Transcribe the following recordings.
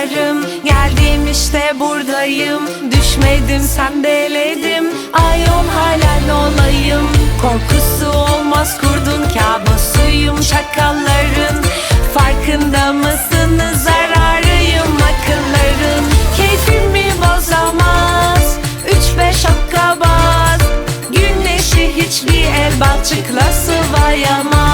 varım Geldim işte buradayım. Düşmedim sendeledim. Ayol halen olayım. Korkusu olmaz kurdun Kabusuyum. Çakalların Farkında mısınız? Zararıyım akılların. Keyfimi bozamaz? Üç beş akkabaz Güneşi hiçbir el balçıkla sıvayamaz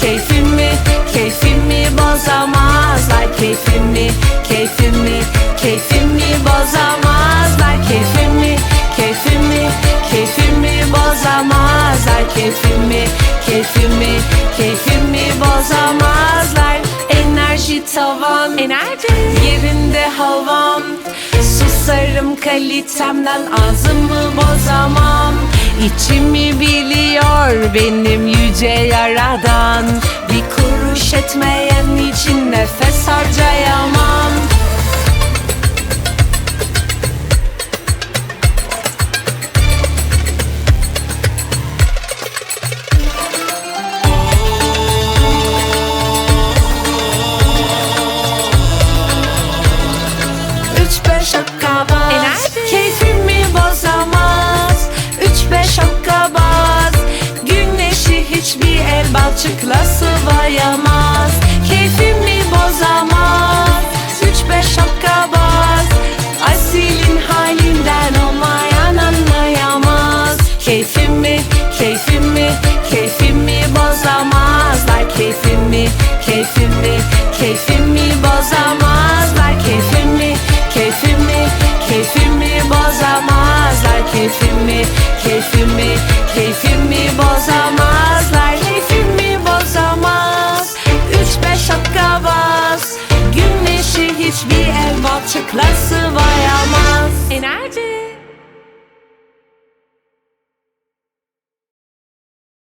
Keyfimi, keyfimi, bozamazlar. Keyfimi, keyfimi, keyfimi bozamazlar. Keyfimi, keyfimi, keyfimi bozamazlar. Keyfimi, keyfimi, keyfimi bozamazlar. Enerji tavan, enerji. yerinde havam. Susarım kalitemden ağzımı bozamam. İçimi biliyor benim yüce yaradan. Bir kuruş etmeyen için el balçıkla sıvayamaz Keyfimi bozamaz. Üç beş hokkabaz Asilin halinden olmayan anlayamaz. Keyfimi, keyfimi, keyfimi bozamazlar. Keyfimi, keyfimi, keyfimi bozamazlar. Keyfimi, keyfimi, keyfimi bozamazlar. Keyfimi, keyfimi hiçbir el balçıkla sıvayamaz Enerji